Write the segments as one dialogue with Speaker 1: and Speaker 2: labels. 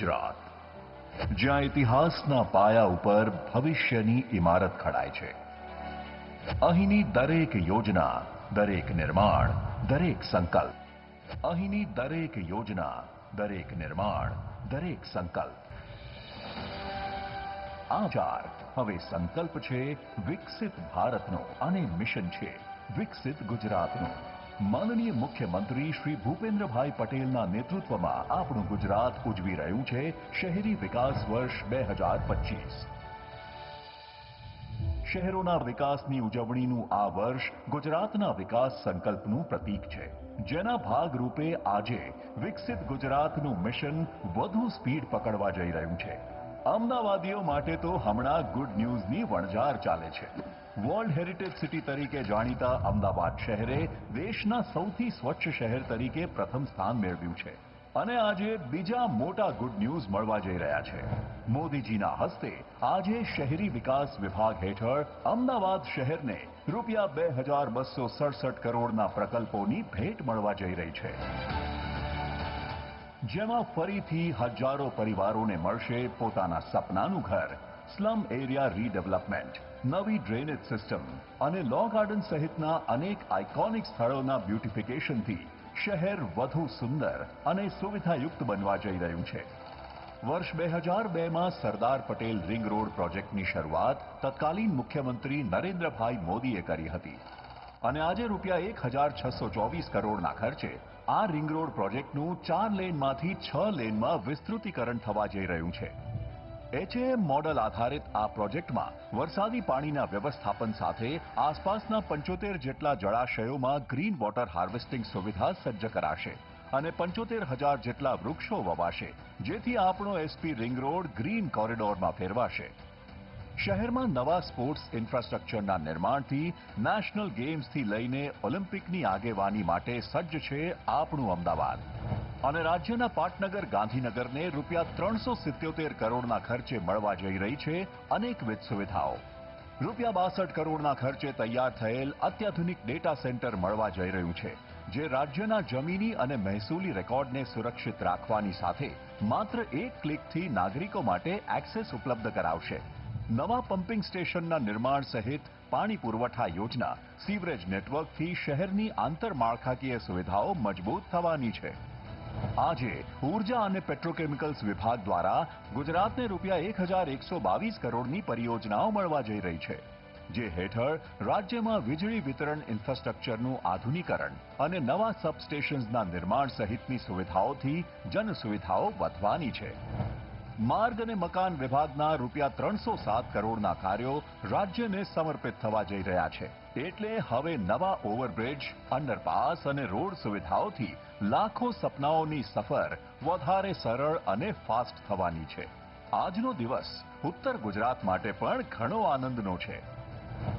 Speaker 1: ગુજરાત, જ્યાં ઇતિહાસના પાયા ઉપર ભવિષ્યની ઇમારત ખડાય છે. અહીંની દરેક યોજના, દરેક નિર્માણ, દરેક સંકલ્પ, અહીંની દરેક યોજના, દરેક નિર્માણ, દરેક સંકલ્પ. આ ચાર હવે સંકલ્પ છે વિકસિત ભારતનો અને મિશન છે વિકસિત ગુજરાતનું. માનનીય મુખ્યમંત્રી શ્રી ભૂપેન્દ્રભાઈ પટેલના નેતૃત્વમાં આપણું ગુજરાત ઉજવી રહ્યું છે શહેરી વિકાસ વર્ષ બે હજાર પચીસ. શહેરોના વિકાસની ઉજવણીનું આ વર્ષ ગુજરાતના વિકાસ સંકલ્પનું પ્રતીક છે. જેના ભાગરૂપે આજે વિકસિત ગુજરાતનું મિશન વધુ સ્પીડ પકડવા જઈ રહ્યું છે. અમદાવાદીઓ માટે તો હમણાં ગુડ ન્યૂઝની વણઝાર ચાલે છે. વર્લ્ડ હેરિટેજ સિટી તરીકે જાણીતા અમદાવાદ શહેરે દેશના સૌથી સ્વચ્છ શહેર તરીકે પ્રથમ સ્થાન મેળવ્યું છે અને આજે બીજા મોટા ગુડ ન્યૂઝ મળવા જઈ રહ્યા છે. મોદીજીના હસ્તે આજે શહેરી વિકાસ વિભાગ હેઠળ અમદાવાદ શહેરને રૂપિયા બે હજાર બસો સડસઠ કરોડના પ્રકલ્પોની ભેટ મળવા જઈ રહી છે. જેમાં ફરીથી હજારો પરિવારોને મળશે પોતાના સપનાનું ઘર, સ્લમ એરિયા રીડેવલપમેન્ટ, નવી ડ્રેનેજ સિસ્ટમ અને લો ગાર્ડન સહિતના અનેક આઇકોનિક સ્થળોના બ્યુટિફિકેશનથી શહેર વધુ સુંદર અને સુવિધાયુક્ત બનવા જઈ રહ્યું છે. વર્ષ બે હજાર બેમાં સરદાર પટેલ રિંગ રોડ પ્રોજેક્ટની શરૂઆત તત્કાલીન મુખ્યમંત્રી નરેન્દ્રભાઈ મોદીએ કરી હતી. અને આજે રૂપિયા એક હજાર છસો ચોવીસ કરોડના ખર્ચે આ રિંગ રોડ પ્રોજેક્ટનું ચાર લેનમાંથી છ લેનમાં વિસ્તૃતીકરણ થવા જઈ રહ્યું છે. એચએએમ મોડલ આધારિત આ પ્રોજેક્ટમાં વરસાદી પાણીના વ્યવસ્થાપન સાથે આસપાસના પંચોતેર જેટલા જળાશયોમાં ગ્રીન વોટર હાર્વેસ્ટિંગ સુવિધા સજ્જ કરાશે અને પંચોતેર હજાર જેટલા વૃક્ષો વવાશે, જેથી આપણો એસપી રિંગ રોડ ગ્રીન કોરિડોરમાં ફેરવાશે. શહેરમાં નવા સ્પોર્ટ્સ ઇન્ફ્રાસ્ટ્રક્ચરના નિર્માણથી, નેશનલ ગેમ્સથી લઈને ઓલિમ્પિકની આગેવાની માટે સજ્જ છે આપણું અમદાવાદ. અને રાજ્યના પાટનગર, ગાંધીનગરને રૂપિયા ત્રણસો સિત્યોતેર કરોડના ખર્ચે મળવા જઈ રહી છે અનેકવિધ સુવિધાઓ. રૂપિયા બાસઠ કરોડના ખર્ચે તૈયાર થયેલ અત્યાધુનિક ડેટા સેન્ટર મળવા જઈ રહ્યું છે, જે રાજ્યના જમીની અને મહેસૂલી રેકોર્ડને સુરક્ષિત રાખવાની સાથે માત્ર એક ક્લિકથી નાગરિકો માટે એક્સેસ ઉપલબ્ધ કરાવશે. નવા પમ્પિંગ સ્ટેશનના નિર્માણ સહિત પાણી પુરવઠા યોજના સીવરેજ નેટવર્કથી શહેરની આંતરમાળખાકીય સુવિધાઓ મજબૂત થવાની છે. આજે ઊર્જા અને પેટ્રોકેમિકલ્સ વિભાગ દ્વારા ગુજરાતને રૂપિયા એક હજાર એકસો બાવીસ કરોડની પરિયોજનાઓ મળવા જઈ રહી છે, જે હેઠળ રાજ્યમાં વીજળી વિતરણ ઇન્ફ્રાસ્ટ્રક્ચરનું આધુનિકરણ અને નવા સબસ્ટેશન્સના નિર્માણ સહિતની સુવિધાઓથી જન સુવિધાઓ વધવાની છે. માર્ગ અને મકાન વિભાગના રૂપિયા ત્રણસો સાત કરોડના કાર્યો રાજ્યને સમર્પિત થવા જઈ રહ્યા છે. એટલે હવે નવા ઓવરબ્રિજ, અંડરપાસ અને રોડ સુવિધાઓથી લાખો સપનાઓની સફર વધારે સરળ અને ફાસ્ટ થવાની છે. આજનો દિવસ ઉત્તર ગુજરાત માટે પણ ઘણો આનંદનો છે.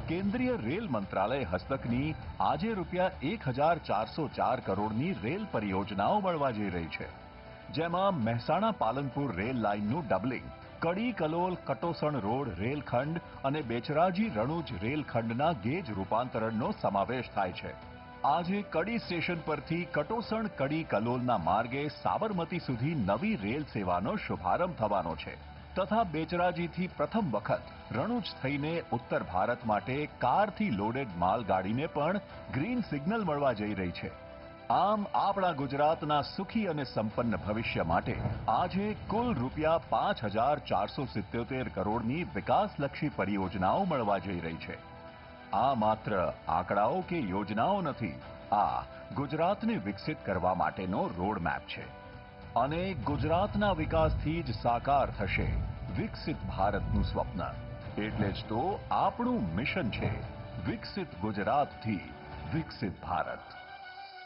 Speaker 1: કેન્દ્રીય રેલ મંત્રાલય હસ્તકની આજે રૂપિયા એક હજાર ચારસો ચાર કરોડની રેલ પરિયોજનાઓ મળવા જઈ રહી છે. જેમાં મહેસાણા પાલનપુર રેલ લાઇનનું ડબલિંગ કડી કલોલ કટોસણ રોડ રેલખંડ અને બેચરાજી રણુજ રેલખંડના ગેજ રૂપાંતરણનો સમાવેશ થાય છે. આજે કડી સ્ટેશન પરથી કટોસણ કડી કલોલના માર્ગે સાબરમતી સુધી નવી રેલ સેવાનો શુભારંભ થવાનો છે. તથા બેચરાજીથી પ્રથમ વખત રણુજ થઈને ઉત્તર ભારત માટે કારથી લોડેડ માલગાડીને પણ ગ્રીન સિગ્નલ મળવા જઈ રહી છે. આમ આપણા ગુજરાતના સુખી અને સંપન્ન ભવિષ્ય માટે આજે કુલ રૂપિયા પાંચ હજાર ચારસો સિત્યોતેર કરોડની વિકાસલક્ષી પરિયોજનાઓ મળવા જઈ રહી છે. આ માત્ર આંકડાઓ કે યોજનાઓ નથી, આ ગુજરાતને વિકસિત કરવા માટેનો રોડમેપ છે. અને ગુજરાતના વિકાસથી જ સાકાર થશે વિકસિત ભારતનું સ્વપ્ન. એટલે જ તો આપણું મિશન છે વિકસિત ગુજરાતથી વિકસિત ભારત.